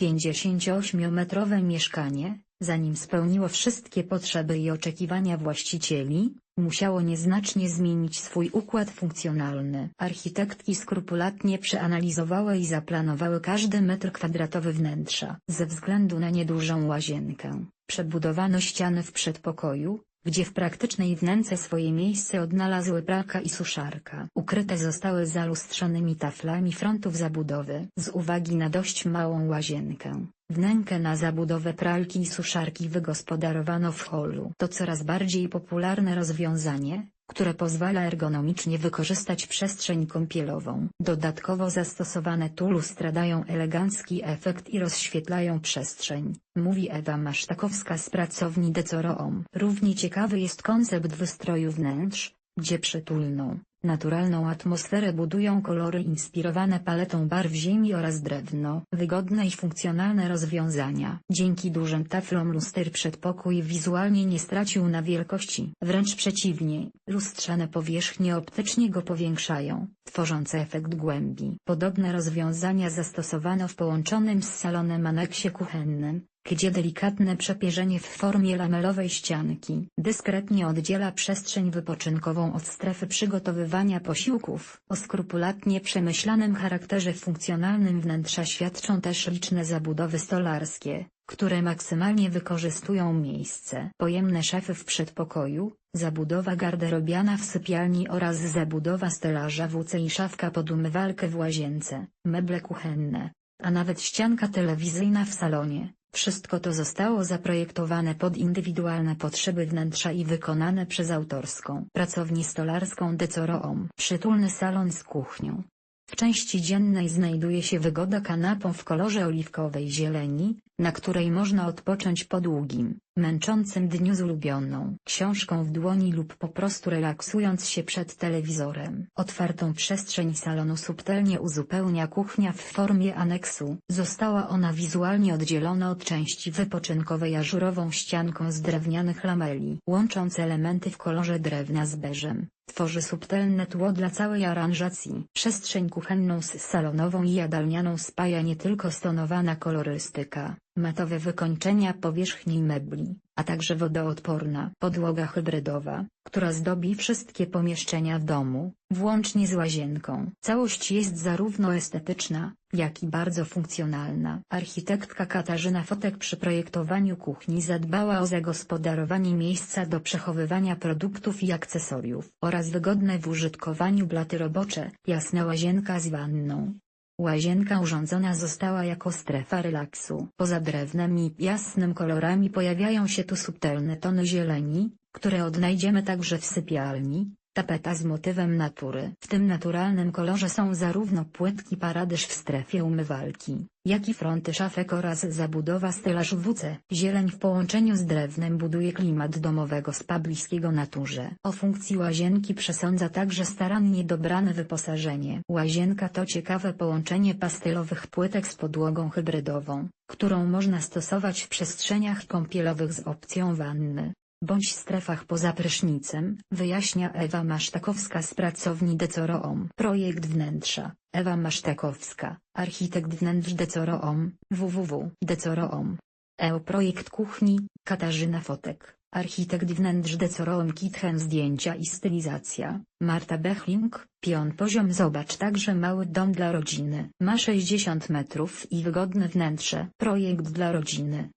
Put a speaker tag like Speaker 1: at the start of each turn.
Speaker 1: 58-metrowe mieszkanie, zanim spełniło wszystkie potrzeby i oczekiwania właścicieli, musiało nieznacznie zmienić swój układ funkcjonalny. Architektki skrupulatnie przeanalizowały i zaplanowały każdy metr kwadratowy wnętrza. Ze względu na niedużą łazienkę, przebudowano ściany w przedpokoju, gdzie w praktycznej wnęce swoje miejsce odnalazły pralka i suszarka. Ukryte zostały zalustrzonymi taflami frontów zabudowy. Z uwagi na dość małą łazienkę, wnękę na zabudowę pralki i suszarki wygospodarowano w holu. To coraz bardziej popularne rozwiązanie, które pozwala ergonomicznie wykorzystać przestrzeń kąpielową. Dodatkowo zastosowane tu lustra dają elegancki efekt i rozświetlają przestrzeń, mówi Ewa Masztakowska z pracowni Decoroom. Równie ciekawy jest koncept wystroju wnętrz, gdzie przytulną, naturalną atmosferę budują kolory inspirowane paletą barw ziemi oraz drewno. Wygodne i funkcjonalne rozwiązania. Dzięki dużym taflom luster przedpokój wizualnie nie stracił na wielkości. Wręcz przeciwnie, lustrzane powierzchnie optycznie go powiększają, tworząc efekt głębi. Podobne rozwiązania zastosowano w połączonym z salonem aneksie kuchennym, gdzie delikatne przepierzenie w formie lamelowej ścianki dyskretnie oddziela przestrzeń wypoczynkową od strefy przygotowywania posiłków. O skrupulatnie przemyślanym charakterze funkcjonalnym wnętrza świadczą też liczne zabudowy stolarskie, które maksymalnie wykorzystują miejsce. Pojemne szafy w przedpokoju, zabudowa garderobiana w sypialni oraz zabudowa stelaża WC i szafka pod umywalkę w łazience, meble kuchenne, a nawet ścianka telewizyjna w salonie. Wszystko to zostało zaprojektowane pod indywidualne potrzeby wnętrza i wykonane przez autorską pracownię stolarską Decoroom. Przytulny salon z kuchnią. W części dziennej znajduje się wygoda kanapą w kolorze oliwkowej zieleni, na której można odpocząć po długim, męczącym dniu z ulubioną książką w dłoni lub po prostu relaksując się przed telewizorem. Otwartą przestrzeń salonu subtelnie uzupełnia kuchnia w formie aneksu. Została ona wizualnie oddzielona od części wypoczynkowej ażurową ścianką z drewnianych lameli. Łącząc elementy w kolorze drewna z beżem, tworzy subtelne tło dla całej aranżacji. Przestrzeń kuchenną z salonową i jadalnianą spaja nie tylko stonowana kolorystyka, matowe wykończenia powierzchni mebli, a także wodoodporna podłoga hybrydowa, która zdobi wszystkie pomieszczenia w domu, włącznie z łazienką. Całość jest zarówno estetyczna, jak i bardzo funkcjonalna. Architektka Katarzyna Fotek przy projektowaniu kuchni zadbała o zagospodarowanie miejsca do przechowywania produktów i akcesoriów oraz wygodne w użytkowaniu blaty robocze, jasna łazienka z wanną, Łazienka urządzona została jako strefa relaksu. Poza drewnem i jasnym kolorami pojawiają się tu subtelne tony zieleni, które odnajdziemy także w sypialni, tapeta z motywem natury. W tym naturalnym kolorze są zarówno płytki paradyż w strefie umywalki, jak i fronty szafek oraz zabudowa stelażu WC. Zieleń w połączeniu z drewnem buduje klimat domowego spa bliskiego naturze. O funkcji łazienki przesądza także starannie dobrane wyposażenie. Łazienka to ciekawe połączenie pastelowych płytek z podłogą hybrydową, którą można stosować w przestrzeniach kąpielowych z opcją wanny bądź strefach poza prysznicem, wyjaśnia Ewa Masztakowska z pracowni Decoroom. Projekt wnętrza, Ewa Masztakowska, architekt wnętrz Decoroom, www.decoroom. EO projekt kuchni, Katarzyna Fotek, architekt wnętrz Decoroom Kitchen zdjęcia i stylizacja, Marta Bechling, pion poziom Zobacz także mały dom dla rodziny. Ma 60 metrów i wygodne wnętrze. Projekt dla rodziny.